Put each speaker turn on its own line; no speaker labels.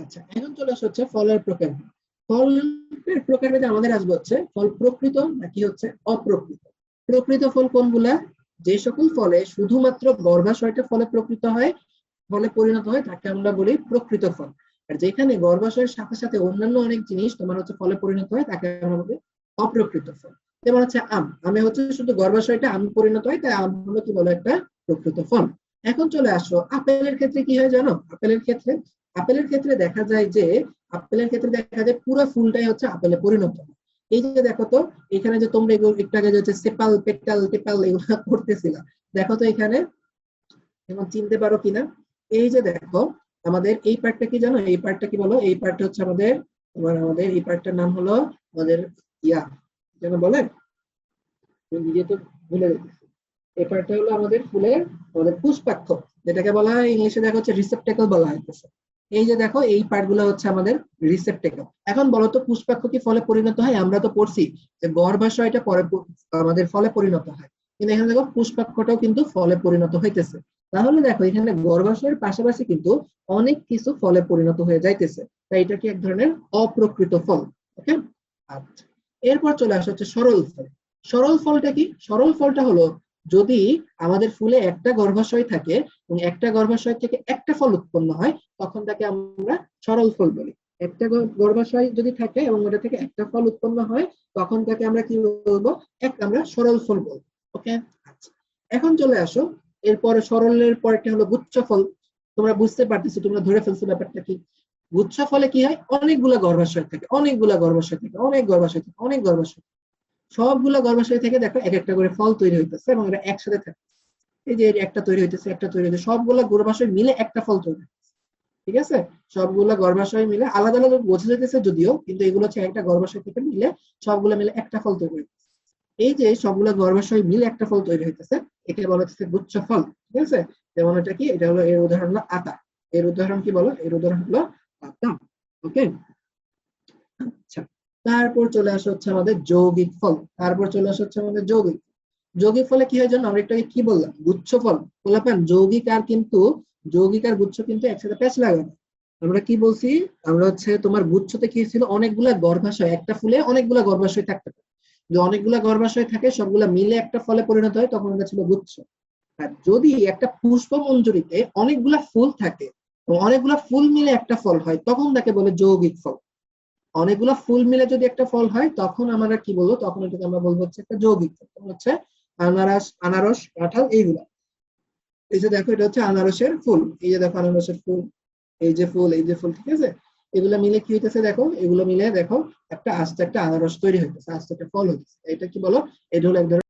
আচ্ছা এখন চলে আসা হচ্ছে ফলের প্রকার। ফলের প্রকারভেদে আমাদের আসবে হচ্ছে ফল প্রকৃত নাকি হচ্ছে অপ্রকৃত? প্রকৃত ফল কোনগুলা? যে সকল ফলে শুধুমাত্র গর্ভাশয়টা ফলে প্রকৃত হয়, ফলে পরিণত হয়, তাকে আমরা বলি প্রকৃত ফল। আর যেখানে গর্ভাশয়ের সাথে সাথে অন্যান্য অনেক জিনিস তোমার হচ্ছে ফলে পরিণত হয়, তাকে আমরা বলি অপ্রকৃত ফল। যেমন হচ্ছে আম। আমে হচ্ছে শুধু গর্ভাশয়টা আম পরিণত হয়, তাই আম হলো কি বলো একটা প্রকৃত ফল। এখন চলে আসো, আপেলের ক্ষেত্রে কি হয় জানো? আপেলের ক্ষেত্রে আপেলের ক্ষেত্রে দেখা যায় যে, আপেলের ক্ষেত্রে দেখা যায় পুরো ফুলটাই হচ্ছে আপেলে পরিণত এই যে দেখো তো, এখানে যে তোমরা এগুলো একটু আগে যে সেপাল, পেটাল টেপাল এগুলো করতেছিলা দেখো তো এখানে এবং চিনতে পারো কিনা? এই যে দেখো, আমাদের এই পার্টটা কি জানো? এই পার্টটা কি বলো? এই পার্টটা হচ্ছে আমাদের, তোমার আমাদের এই পার্টটার নাম হলো আমাদের ইয়া যেন বলে? নিজে তো ভুলে গেছি। এই পার্টটা হলো আমাদের ফুলের, আমাদের পুষ্পাক্ষ, যেটাকে বলা হয় ইংলিশে দেখা হচ্ছে রিসেপ্টেকল বলা হইতেছে। এই যে দেখো, এই পার্টগুলো হচ্ছে আমাদের রিসেপ্টেকল এখন বলো তো পুষ্পাক্ষ কি ফলে পরিণত হয়, আমরা তো পড়ছি যে গর্ভাশয়টা পরে আমাদের ফলে পরিণত হয়। কিন্তু এখানে দেখো, পুষ্পাক্ষটাও কিন্তু ফলে পরিণত হইতেছে। তাহলে দেখো, এখানে গর্ভাশয়ের পাশাপাশি কিন্তু অনেক কিছু ফলে পরিণত হয়ে যাইতেছে। তাই এটা কি এক ধরনের অপ্রকৃত ফল? ওকে আচ্ছা। এরপর চলে আসা হচ্ছে সরল ফল। সরল ফলটা কি? সরল ফলটা হলো যদি আমাদের ফুলে একটা গর্ভাশয় থাকে এবং একটা গর্ভাশয় থেকে একটা ফল উৎপন্ন হয়, তখন তাকে আমরা সরল ফল বলি। একটা গর্ভাশয় যদি থাকে এবং ওটা থেকে একটা ফল উৎপন্ন হয়, তখন তাকে আমরা কি বলব? এক আমরা সরল ফল বলব। ওকে আচ্ছা। এখন চলে আসো। এরপরে সরলের পরেরটা হলো গুচ্ছ ফল। তোমরা বুঝতে পারতেছো, তোমরা ধরে ফেলছো ব্যাপারটা কি? গুচ্ছ ফলে কি হয়? অনেকগুলা গর্ভাশয় থাকে, অনেকগুলা গর্ভাশয় থাকে, অনেক গর্ভাশয় থাকে, অনেক গর্ভাশয়। সবগুলা গর্ভাশয় থেকে দেখো এক একটা করে ফল তৈরি হইতেছে এবং এটা একসাথে থাকে। এই যে একটা তৈরি হইতেছে, একটা তৈরি হইতেছে, সবগুলা গর্ভাশয় মিলে একটা ফল তৈরি ঠিক আছে? সবগুলা গর্ভাশয় মিলে আলাদা আলাদা বোঝা যেতেছে যদিও, কিন্তু এগুলো হচ্ছে একটা গর্ভাশয় থেকে মিলে সবগুলা মিলে একটা ফল তৈরি হইতেছে। এই যে সবগুলো গর্ভাশয় মিলে একটা ফল তৈরি হইতেছে, একে বলা হচ্ছে গুচ্ছ ফল। ঠিক আছে? যেমন এটা কি? এটা হলো এর উদাহরণ হলো আতা। এর উদাহরণ কি বলো? এর উদাহরণ হলো আতা ওকে আচ্ছা। তারপর চলে আসা হচ্ছে আমাদের যৌগিক ফল। তারপর চলে আসা হচ্ছে আমাদের যৌগিক যৌগিক ফলে কি হয় জানো? আমরা একটু কি বললাম? গুচ্ছ ফল। বললাম যৌগিক আর কিন্তু, যৌগিক আর গুচ্ছ কিন্তু একসাথে প্যাচ লাগে না আমরা কি বলছি? আমরা হচ্ছে তোমার গুচ্ছতে কি ছিল? অনেকগুলা গর্ভাশয়। একটা ফুলে অনেকগুলা গর্ভাশয় থাকতে পারে। যদি অনেকগুলা গর্ভাশয় থাকে, সবগুলা মিলে একটা ফলে পরিণত হয়, তখন এটা ছিল গুচ্ছ। আর যদি একটা পুষ্প মঞ্জুরিতে অনেকগুলা ফুল থাকে অনেকগুলা ফুল মিলে একটা ফল হয়, তখন তাকে বলে যৌগিক ফল। অনেকগুলা ফুল মিলে যদি একটা ফল হয়, তখন আমরা কি বলব? তখন এটাকে আমরা বলব হচ্ছে একটা যৌগিক হচ্ছে আনারস আনারস, কাঁঠাল এইগুলা। এই যে দেখো, এটা হচ্ছে আনারসের ফুল। এই যে দেখো আনারসের ফুল, এই যে ফুল, এই যে ফুল, ঠিক আছে? এগুলো মিলে কি হইতেছে দেখো? এগুলো মিলে দেখো, একটা আস্তে একটা আনারস তৈরি হইতেছে, আস্তে একটা ফল হইতেছে। এটা কি বলো? এটা হলো এক ধরনের